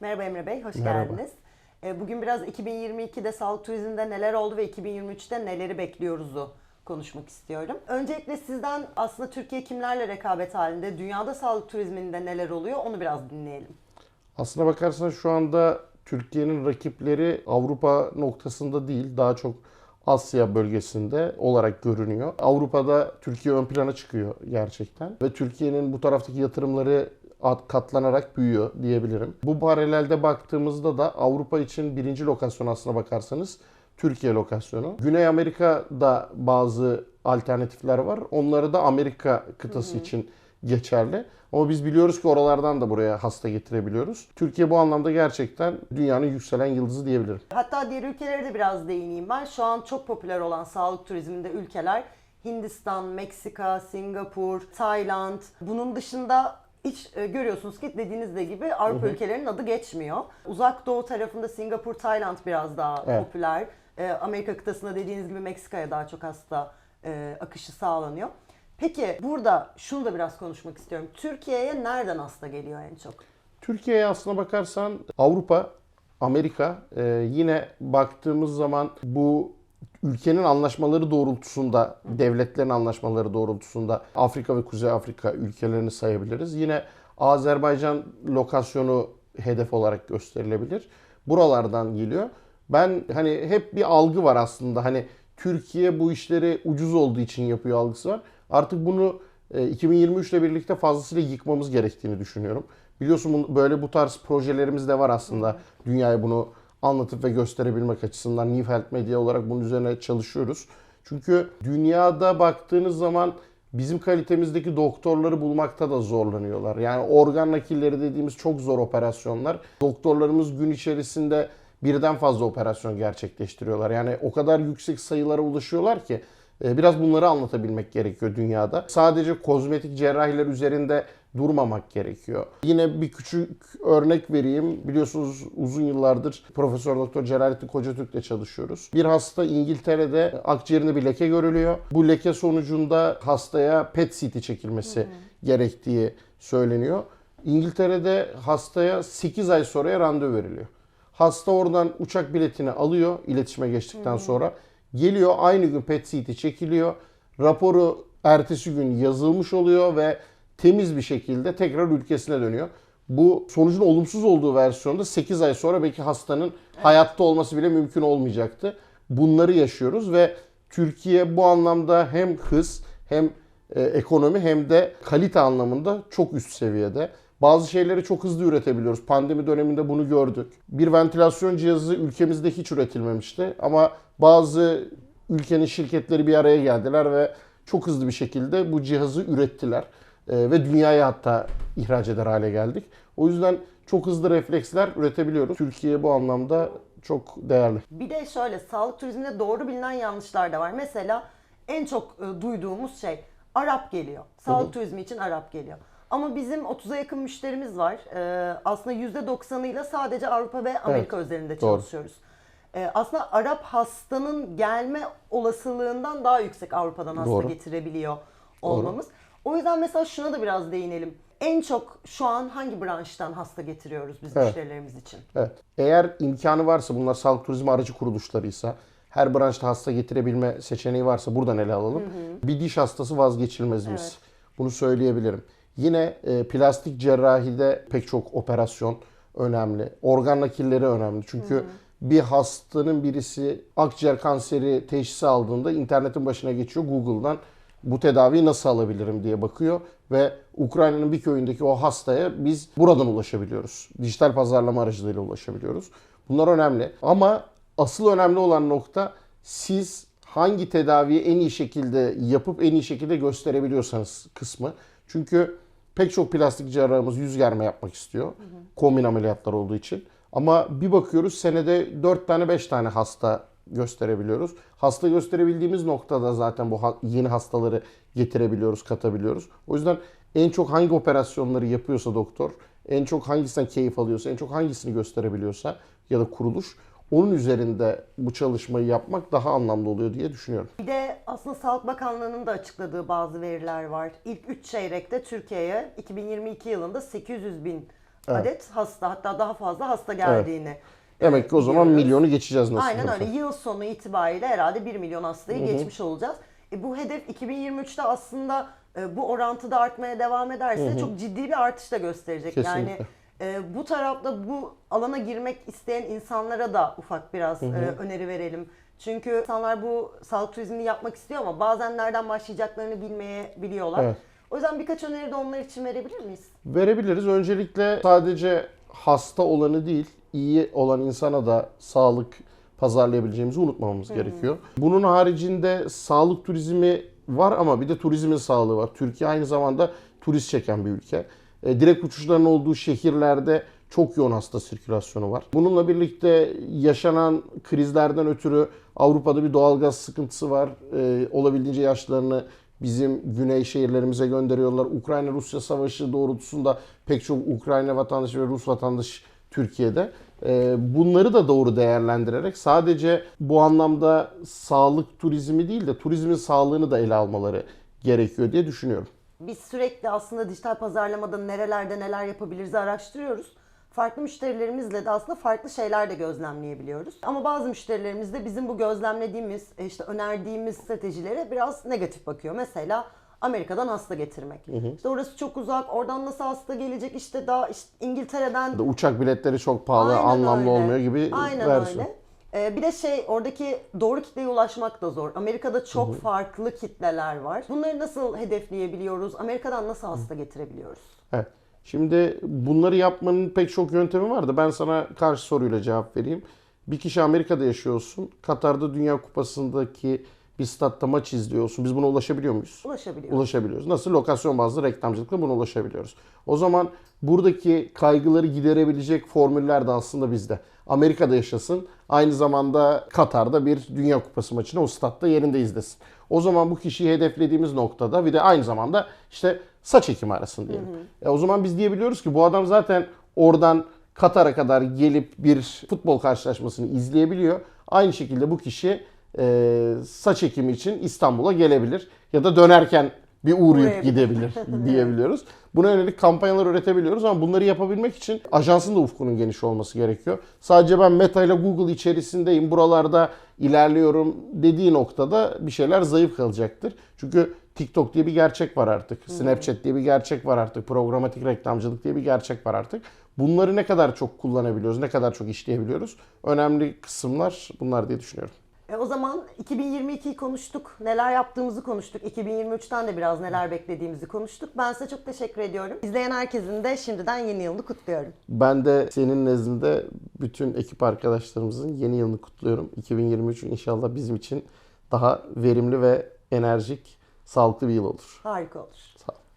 Merhaba Emre Bey, hoş Merhaba. geldiniz. Ee, Bugün biraz 2022'de sağlık turizminde neler oldu ve 2023'te neleri bekliyoruzu konuşmak istiyorum. Öncelikle sizden aslında Türkiye kimlerle rekabet halinde, dünyada sağlık turizminde neler oluyor onu biraz dinleyelim. Aslına bakarsan şu anda Türkiye'nin rakipleri Avrupa noktasında değil, daha çok Asya bölgesinde olarak görünüyor. Avrupa'da Türkiye ön plana çıkıyor gerçekten ve Türkiye'nin bu taraftaki yatırımları at- katlanarak büyüyor diyebilirim. Bu paralelde baktığımızda da Avrupa için birinci lokasyon aslına bakarsanız Türkiye lokasyonu. Güney Amerika'da bazı alternatifler var. Onları da Amerika kıtası için geçerli. Ama biz biliyoruz ki oralardan da buraya hasta getirebiliyoruz. Türkiye bu anlamda gerçekten dünyanın yükselen yıldızı diyebilirim. Hatta diğer ülkelere de biraz değineyim ben. Şu an çok popüler olan sağlık turizminde ülkeler Hindistan, Meksika, Singapur, Tayland. Bunun dışında hiç e, görüyorsunuz ki dediğiniz de gibi Avrupa ülkelerinin adı geçmiyor. Uzak Doğu tarafında Singapur, Tayland biraz daha Evet. popüler. E, Amerika kıtasında dediğiniz gibi Meksika'ya daha çok hasta e, akışı sağlanıyor. Peki burada şunu da biraz konuşmak istiyorum. Türkiye'ye nereden hasta geliyor en çok? Türkiye'ye aslına bakarsan Avrupa, Amerika e, yine baktığımız zaman bu ülkenin anlaşmaları doğrultusunda, devletlerin anlaşmaları doğrultusunda Afrika ve Kuzey Afrika ülkelerini sayabiliriz. Yine Azerbaycan lokasyonu hedef olarak gösterilebilir. Buralardan geliyor. Ben hani hep bir algı var aslında. Hani Türkiye bu işleri ucuz olduğu için yapıyor algısı var. Artık bunu e, 2023 ile birlikte fazlasıyla yıkmamız gerektiğini düşünüyorum. Biliyorsun böyle bu tarz projelerimiz de var aslında. Dünyaya bunu anlatıp ve gösterebilmek açısından New Health Media olarak bunun üzerine çalışıyoruz. Çünkü dünyada baktığınız zaman bizim kalitemizdeki doktorları bulmakta da zorlanıyorlar. Yani organ nakilleri dediğimiz çok zor operasyonlar. Doktorlarımız gün içerisinde birden fazla operasyon gerçekleştiriyorlar. Yani o kadar yüksek sayılara ulaşıyorlar ki e, biraz bunları anlatabilmek gerekiyor dünyada. Sadece kozmetik cerrahiler üzerinde durmamak gerekiyor. Yine bir küçük örnek vereyim. Biliyorsunuz uzun yıllardır Profesör Doktor Celalettin Kocatürk'le çalışıyoruz. Bir hasta İngiltere'de akciğerinde bir leke görülüyor. Bu leke sonucunda hastaya PET CT çekilmesi gerektiği söyleniyor. İngiltere'de hastaya 8 ay sonraya randevu veriliyor. Hasta oradan uçak biletini alıyor iletişime geçtikten sonra. Geliyor aynı gün PET CT çekiliyor. Raporu ertesi gün yazılmış oluyor ve temiz bir şekilde tekrar ülkesine dönüyor. Bu sonucun olumsuz olduğu versiyonda 8 ay sonra belki hastanın hayatta olması bile mümkün olmayacaktı. Bunları yaşıyoruz ve Türkiye bu anlamda hem hız hem e, ekonomi hem de kalite anlamında çok üst seviyede. Bazı şeyleri çok hızlı üretebiliyoruz. Pandemi döneminde bunu gördük. Bir ventilasyon cihazı ülkemizde hiç üretilmemişti ama bazı ülkenin şirketleri bir araya geldiler ve çok hızlı bir şekilde bu cihazı ürettiler. Ee, ve dünyaya hatta ihraç eder hale geldik. O yüzden çok hızlı refleksler üretebiliyoruz. Türkiye bu anlamda çok değerli. Bir de şöyle sağlık turizminde doğru bilinen yanlışlar da var. Mesela en çok e, duyduğumuz şey Arap geliyor. Sağlık turizmi için Arap geliyor. Ama bizim 30'a yakın müşterimiz var. E, aslında %90'ıyla sadece Avrupa ve Amerika özelinde doğru. çalışıyoruz. E, aslında Arap hastanın gelme olasılığından daha yüksek Avrupa'dan hasta Doğru. getirebiliyor olmamız. O yüzden mesela şuna da biraz değinelim. En çok şu an hangi branştan hasta getiriyoruz biz Evet. müşterilerimiz için? Evet. Eğer imkanı varsa bunlar sağlık turizmi aracı kuruluşlarıysa her branşta hasta getirebilme seçeneği varsa buradan ele alalım. Bir diş hastası vazgeçilmezimiz. Evet. Bunu söyleyebilirim. Yine e, plastik cerrahide pek çok operasyon önemli. Organ nakilleri önemli. Çünkü bir hastanın birisi akciğer kanseri teşhisi aldığında internetin başına geçiyor Google'dan bu tedaviyi nasıl alabilirim diye bakıyor ve Ukrayna'nın bir köyündeki o hastaya biz buradan ulaşabiliyoruz. Dijital pazarlama aracılığıyla ulaşabiliyoruz. Bunlar önemli. Ama asıl önemli olan nokta siz hangi tedaviyi en iyi şekilde yapıp en iyi şekilde gösterebiliyorsanız kısmı. Çünkü pek çok plastik cerrahımız yüz germe yapmak istiyor. Kombin ameliyatlar olduğu için. Ama bir bakıyoruz senede 4 tane 5 tane hasta gösterebiliyoruz. Hasta gösterebildiğimiz noktada zaten bu yeni hastaları getirebiliyoruz, katabiliyoruz. O yüzden en çok hangi operasyonları yapıyorsa doktor, en çok hangisinden keyif alıyorsa, en çok hangisini gösterebiliyorsa ya da kuruluş onun üzerinde bu çalışmayı yapmak daha anlamlı oluyor diye düşünüyorum. Bir de aslında Sağlık Bakanlığı'nın da açıkladığı bazı veriler var. İlk 3 çeyrekte Türkiye'ye 2022 yılında 800 bin adet hasta hatta daha fazla hasta geldiğini Demek ki o zaman biliyoruz. milyonu geçeceğiz nasıl Aynen öyle. Yıl sonu itibariyle herhalde 1 milyon hastayı geçmiş olacağız. E, bu hedef 2023'te aslında e, bu orantıda artmaya devam ederse çok ciddi bir artış da gösterecek. Yani Kesinlikle. e, bu tarafta bu alana girmek isteyen insanlara da ufak biraz e, öneri verelim. Çünkü insanlar bu sağlık turizmini yapmak istiyor ama bazen nereden başlayacaklarını bilmeyebiliyorlar. Evet. O yüzden birkaç öneri de onlar için verebilir miyiz? Verebiliriz. Öncelikle sadece hasta olanı değil, iyi olan insana da sağlık pazarlayabileceğimizi unutmamamız gerekiyor. Bunun haricinde sağlık turizmi var ama bir de turizmin sağlığı var. Türkiye aynı zamanda turist çeken bir ülke. E, direkt uçuşların olduğu şehirlerde çok yoğun hasta sirkülasyonu var. Bununla birlikte yaşanan krizlerden ötürü Avrupa'da bir doğalgaz sıkıntısı var. E, olabildiğince yaşlarını bizim güney şehirlerimize gönderiyorlar. Ukrayna-Rusya savaşı doğrultusunda pek çok Ukrayna vatandaşı ve Rus vatandaş Türkiye'de. Ee, Bunları da doğru değerlendirerek sadece bu anlamda sağlık turizmi değil de turizmin sağlığını da ele almaları gerekiyor diye düşünüyorum. Biz sürekli aslında dijital pazarlamada nerelerde neler yapabiliriz araştırıyoruz. Farklı müşterilerimizle de aslında farklı şeyler de gözlemleyebiliyoruz. Ama bazı müşterilerimiz de bizim bu gözlemlediğimiz, e, işte önerdiğimiz stratejilere biraz negatif bakıyor. Mesela Amerika'dan hasta getirmek. İşte orası çok uzak, oradan nasıl hasta gelecek? İşte daha işte İngiltere'den Da Uçak biletleri çok pahalı, Aynen anlamlı öyle. olmuyor gibi Aynen versiyon. öyle. Ee, bir de şey oradaki doğru kitleye ulaşmak da zor. Amerika'da çok farklı kitleler var. Bunları nasıl hedefleyebiliyoruz? Amerika'dan nasıl hasta getirebiliyoruz? Evet. Şimdi bunları yapmanın pek çok yöntemi var da ben sana karşı soruyla cevap vereyim. Bir kişi Amerika'da yaşıyorsun. Katar'da Dünya Kupası'ndaki bir statta maç izliyorsun. Biz buna ulaşabiliyor muyuz? Ulaşabiliyoruz. Ulaşabiliyoruz. Nasıl? Lokasyon bazlı reklamcılıkla buna ulaşabiliyoruz. O zaman buradaki kaygıları giderebilecek formüller de aslında bizde. Amerika'da yaşasın. Aynı zamanda Katar'da bir Dünya Kupası maçını o statta yerinde izlesin. O zaman bu kişiyi hedeflediğimiz noktada bir de aynı zamanda işte saç ekimi arasın diyelim. E o zaman biz diyebiliyoruz ki bu adam zaten oradan Katar'a kadar gelip bir futbol karşılaşmasını izleyebiliyor. Aynı şekilde bu kişi e, saç ekimi için İstanbul'a gelebilir ya da dönerken bir uğrayıp gidebilir diyebiliyoruz. Buna yönelik kampanyalar üretebiliyoruz ama bunları yapabilmek için ajansın da ufkunun geniş olması gerekiyor. Sadece ben Meta ile Google içerisindeyim, buralarda ilerliyorum dediği noktada bir şeyler zayıf kalacaktır. Çünkü TikTok diye bir gerçek var artık. Snapchat diye bir gerçek var artık. Programatik reklamcılık diye bir gerçek var artık. Bunları ne kadar çok kullanabiliyoruz, ne kadar çok işleyebiliyoruz? Önemli kısımlar bunlar diye düşünüyorum. E, o zaman 2022'yi konuştuk. Neler yaptığımızı konuştuk. 2023'ten de biraz neler beklediğimizi konuştuk. Ben size çok teşekkür ediyorum. İzleyen herkesin de şimdiden yeni yılını kutluyorum. Ben de senin nezdinde bütün ekip arkadaşlarımızın yeni yılını kutluyorum. 2023 inşallah bizim için daha verimli ve enerjik, sağlıklı bir yıl olur. Harika olur. Sağ ol.